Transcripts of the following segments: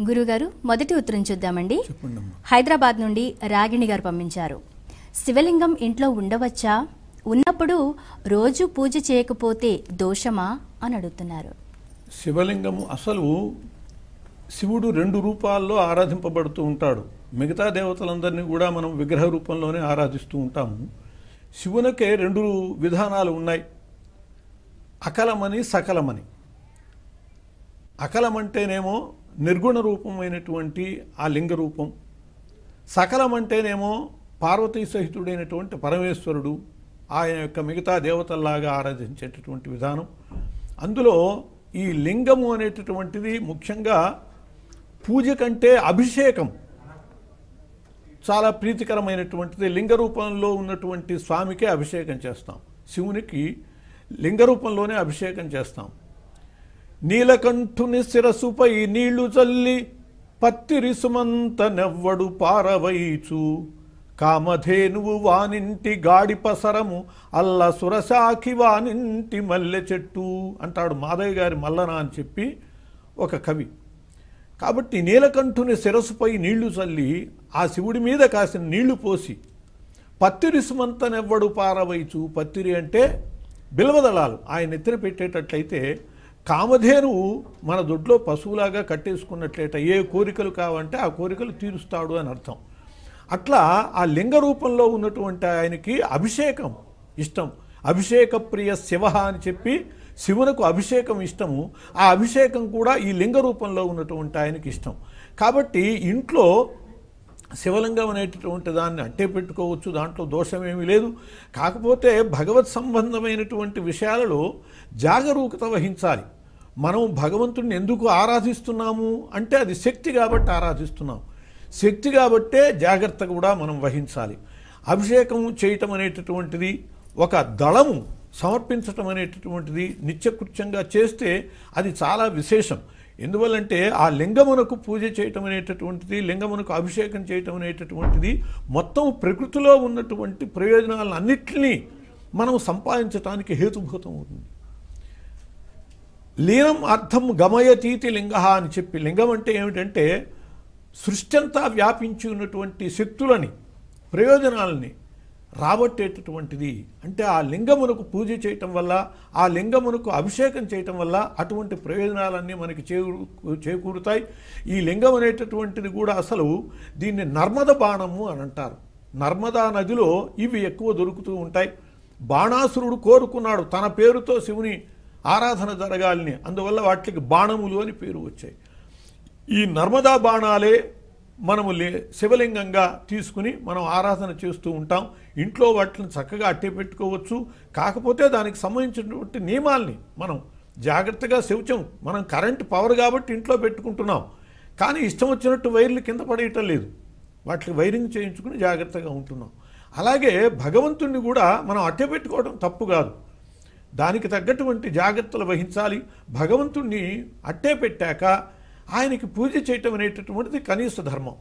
గురుగారు మొదటి ఉత్తరం చూద్దామండి. హైదరాబాద్ నుండి రాగిణి గారు పంపించారు. శివలింగం ఇంట్లో ఉండవచ్చా? ఉన్నప్పుడు రోజు పూజ చేయకపోతే దోషమా? అని అడుగుతున్నారు. శివలింగము అసలు శివుడు రెండు రూపాల్లో ఆరాధింపబడుతూ ఉంటాడు. మిగతా దేవతలందరినీ కూడా మనం విగ్రహ రూపంలోనే ఆరాధిస్తూ ఉంటాము. శివునికే రెండు విధానాలు ఉన్నాయి. అకలమని సకలమని. అకలం అంటేనేమో నిర్గుణ రూపమైనటువంటి ఆ లింగ రూపం. సకలం అంటేనేమో పార్వతీ సహితుడైనటువంటి పరమేశ్వరుడు ఆయన యొక్క మిగతా దేవతల్లాగా ఆరాధించేటటువంటి విధానం. అందులో ఈ లింగము అనేటటువంటిది ముఖ్యంగా పూజ కంటే అభిషేకం చాలా ప్రీతికరమైనటువంటిది. లింగ రూపంలో ఉన్నటువంటి స్వామికే అభిషేకం చేస్తాం. శివునికి లింగ రూపంలోనే అభిషేకం చేస్తాం. నీలకంఠుని శిరసుపై నీళ్ళు చల్లి పత్తిరిసుమంత నెవ్వడు పారవైచు కామధేనువు వానింటి గాడి పసరము అల్ల సురసాఖి వానింటి మల్లె చెట్టు అంటాడు మాధవి గారి మల్లన అని చెప్పి ఒక కవి. కాబట్టి నీలకంఠుని శిరస్సుపై నీళ్ళు చల్లి ఆ శివుడి మీద కాసిన నీళ్ళు పోసి పత్తిరిసుమంతనెవ్వడు పారవైచు పత్తిరి అంటే బిల్వదళాలు. ఆయన ఎత్తిన పెట్టేటట్లయితే కామధేను మన దొడ్లో పశువులాగా కట్టేసుకున్నట్లయితే ఏ కోరికలు కావంటే ఆ కోరికలు తీరుస్తాడు అని అర్థం. అట్లా ఆ లింగ రూపంలో ఉన్నటువంటి ఆయనకి అభిషేకం ఇష్టం. అభిషేక ప్రియ శివ అని చెప్పి శివునకు అభిషేకం ఇష్టము. ఆ అభిషేకం కూడా ఈ లింగ రూపంలో ఉన్నటువంటి ఆయనకి ఇష్టం. కాబట్టి ఇంట్లో శివలింగం అనేటటువంటి దాన్ని అట్టే పెట్టుకోవచ్చు దాంట్లో దోషమేమీ లేదు. కాకపోతే భగవత్ సంబంధమైనటువంటి విషయాలలో జాగరూకత వహించాలి. మనం భగవంతుడిని ఎందుకు ఆరాధిస్తున్నాము అంటే అది శక్తి కాబట్టి ఆరాధిస్తున్నాం. శక్తి కాబట్టే జాగ్రత్త కూడా మనం వహించాలి. అభిషేకం చేయటం అనేటటువంటిది ఒక దళము సమర్పించటం అనేటటువంటిది నిత్యకృత్యంగా చేస్తే అది చాలా విశేషం. ఎందువల్లంటే ఆ లింగమునకు పూజ చేయటం అనేటటువంటిది లింగమునకు అభిషేకం చేయటం అనేటటువంటిది మొత్తం ప్రకృతిలో ఉన్నటువంటి ప్రయోజనాలన్నింటినీ మనం సంపాదించటానికి హేతుభూతం అవుతుంది. లీనం అర్థం గమయతీతి లింగ అని చెప్పి లింగం అంటే ఏమిటంటే సృష్టి అంతా వ్యాపించి ఉన్నటువంటి శక్తులని ప్రయోజనాలని రాబట్టేటటువంటిది. అంటే ఆ లింగమునకు పూజ చేయటం వల్ల ఆ లింగమునకు అభిషేకం చేయటం వల్ల అటువంటి ప్రయోజనాలన్నీ మనకి చేకూ చేకూరుతాయి. ఈ లింగం అనేటటువంటిది కూడా అసలు దీన్ని నర్మద బాణము అని అంటారు. నర్మదా నదిలో ఇవి ఎక్కువ దొరుకుతూ ఉంటాయి. బాణాసురుడు కోరుకున్నాడు తన పేరుతో శివుని ఆరాధన జరగాలని. అందువల్ల వాటికి బాణములు అని పేరు వచ్చాయి. ఈ నర్మదా బాణాలే మనము లే శివలింగంగా తీసుకుని మనం ఆరాధన చేస్తూ ఉంటాం. ఇంట్లో వాటిని చక్కగా అట్టే పెట్టుకోవచ్చు. కాకపోతే దానికి సంబంధించినటువంటి నియమాల్ని మనం జాగ్రత్తగా శివచం మనం కరెంట్ పవర్ కాబట్టి ఇంట్లో పెట్టుకుంటున్నాం. కానీ ఇష్టం వచ్చినట్టు వైర్లు కింద పడేయటం లేదు. వాటికి వైరింగ్ చేయించుకుని జాగ్రత్తగా ఉంటున్నాం. అలాగే భగవంతుణ్ణి కూడా మనం అట్టే పెట్టుకోవడం తప్పు కాదు. దానికి తగ్గటువంటి జాగ్రత్తలు వహించాలి. భగవంతుణ్ణి అట్టే పెట్టాక ఆయనకి పూజ చేయటం అనేటటువంటిది కనీస ధర్మం.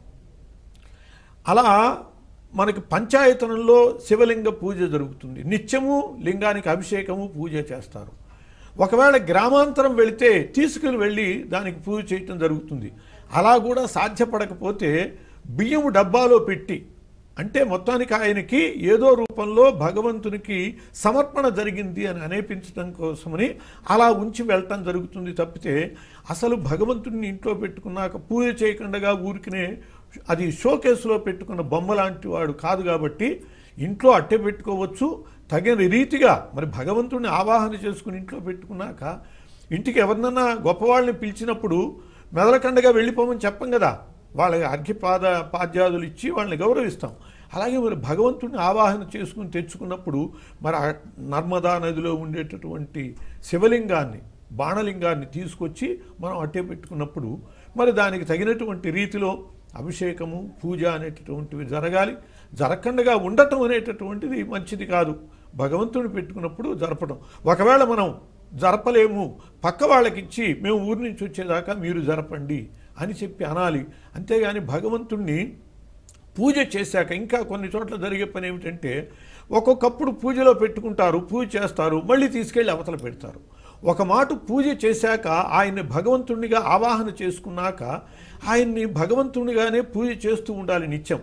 అలా మనకి పంచాయతనంలో శివలింగ పూజ జరుగుతుంది. నిత్యము లింగానికి అభిషేకము పూజ చేస్తారు. ఒకవేళ గ్రామాంతరం వెళితే తీసుకుని వెళ్ళి దానికి పూజ చేయటం జరుగుతుంది. అలా కూడా సాధ్యపడకపోతే బియ్యము డబ్బాలో పెట్టి అంటే మొత్తానికి ఆయనకి ఏదో రూపంలో భగవంతునికి సమర్పణ జరిగింది అని అనేపించడం కోసమని అలా ఉంచి వెళ్ళటం జరుగుతుంది తప్పితే అసలు భగవంతుడిని ఇంట్లో పెట్టుకున్నాక పూజ చేయకుండా ఊరికినే అది షోకేసులో పెట్టుకున్న బొమ్మ లాంటి వాడు కాదు కాబట్టి ఇంట్లో అట్టే పెట్టుకోవచ్చు. తగిన రీతిగా మరి భగవంతుడిని ఆవాహన చేసుకుని ఇంట్లో పెట్టుకున్నాక ఇంటికి ఎవరినన్నా గొప్పవాళ్ళని పిలిచినప్పుడు మెదలకండగా వెళ్ళిపోమని చెప్పం కదా. వాళ్ళకి అర్ఘ్యపాద పాద్యాదులు ఇచ్చి వాళ్ళని గౌరవిస్తాం. అలాగే మరి భగవంతుడిని ఆవాహన చేసుకుని తెచ్చుకున్నప్పుడు మరి నర్మదా నదిలో ఉండేటటువంటి శివలింగాన్ని బాణలింగాన్ని తీసుకొచ్చి మనం అట్టే పెట్టుకున్నప్పుడు మరి దానికి తగినటువంటి రీతిలో అభిషేకము పూజ అనేటటువంటివి జరగాలి. జరగకుండా ఉండటం అనేటటువంటిది మంచిది కాదు. భగవంతుని పెట్టుకున్నప్పుడు జరపడం ఒకవేళ మనం జరపలేము పక్క వాళ్ళకి ఇచ్చి మేము ఊరి నుంచి వచ్చేదాకా మీరు జరపండి అని చెప్పి అనాలి. అంతేగాని భగవంతుణ్ణి పూజ చేశాక ఇంకా కొన్ని చోట్ల జరిగే పని ఏమిటంటే ఒక్కొక్కప్పుడు పూజలో పెట్టుకుంటారు పూజ చేస్తారు మళ్ళీ తీసుకెళ్ళి అవతల పెడతారు. ఒక మాట పూజ చేశాక ఆయన్ని భగవంతుడిగా ఆవాహన చేసుకున్నాక ఆయన్ని భగవంతుడిగానే పూజ చేస్తూ ఉండాలి నిత్యం.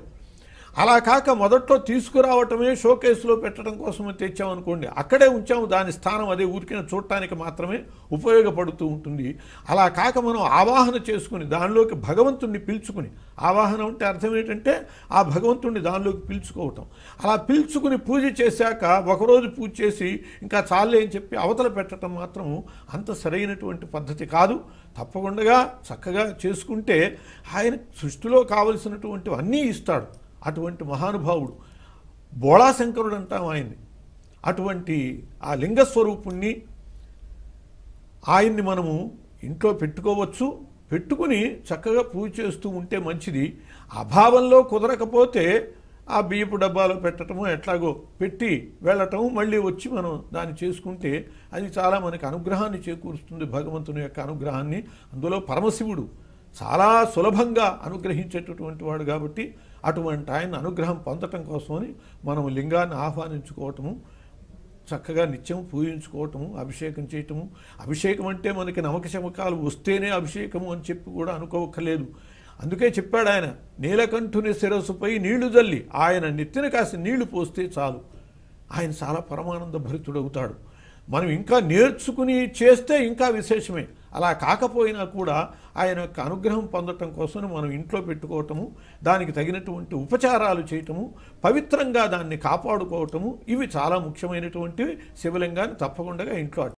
అలా కాక మొదట్లో తీసుకురావటమే షోకేసులో పెట్టడం కోసమే తెచ్చామనుకోండి అక్కడే ఉంచాము దాని స్థానం అదే ఊరికిన చూడటానికి మాత్రమే ఉపయోగపడుతూ ఉంటుంది. అలా కాక మనం ఆవాహన చేసుకుని దానిలోకి భగవంతుణ్ణి పిలుచుకుని ఆవాహన అంటే అర్థం ఏంటంటే ఆ భగవంతుణ్ణి దానిలోకి పిలుచుకోవటం. అలా పిలుచుకుని పూజ చేశాక ఒకరోజు పూజ చేసి ఇంకా చాలే అని చెప్పి అవతల పెట్టడం మాత్రం అంత సరైనటువంటి పద్ధతి కాదు. తప్పకుండా చక్కగా చేసుకుంటే ఆయన సృష్టిలో కావలసినటువంటివన్నీ ఇస్తాడు. అటువంటి మహానుభావుడు. బోళాశంకరుడు అంటాం ఆయన్ని. అటువంటి ఆ లింగస్వరూపుణ్ణి ఆయన్ని మనము ఇంట్లో పెట్టుకోవచ్చు. పెట్టుకుని చక్కగా పూజ చేస్తూ ఉంటే మంచిది. అభావంలో కుదరకపోతే ఆ బియ్యపు డబ్బాలో పెట్టడము ఎట్లాగో పెట్టి వెళ్ళటము మళ్ళీ వచ్చి మనం దాన్ని చేసుకుంటే అది చాలా మనకి అనుగ్రహాన్ని చేకూరుస్తుంది భగవంతుని యొక్క అనుగ్రహాన్ని. అందులో పరమశివుడు చాలా సులభంగా అనుగ్రహించేటటువంటి వాడు కాబట్టి అటువంటి ఆయన అనుగ్రహం పొందటం కోసమని మనం లింగాన్ని ఆహ్వానించుకోవటము చక్కగా నిత్యం పూజించుకోవటము అభిషేకం చేయటము. అభిషేకం అంటే మనకి నమకశమకాలు వస్తేనే అభిషేకము అని చెప్పి కూడా అనుకోవక్కర్లేదు అందుకే చెప్పాడు ఆయన నీలకంఠుని శిరస్సుపై నీళ్ళు జల్లి ఆయన నెత్తిన కాసి నీళ్ళు పోస్తే చాలు. ఆయన చాలా పరమానంద భరితుడవుతాడు. మనం ఇంకా నేర్చుకుని చేస్తే ఇంకా విశేషమే. అలా కాకపోయినా కూడా ఆయన యొక్క అనుగ్రహం పొందటం కోసం మనం ఇంట్లో పెట్టుకోవటము దానికి తగినటువంటి ఉపచారాలు చేయటము పవిత్రంగా దాన్ని కాపాడుకోవటము ఇవి చాలా ముఖ్యమైనటువంటివి. శివలింగాన్ని తప్పకుండా ఇంట్లో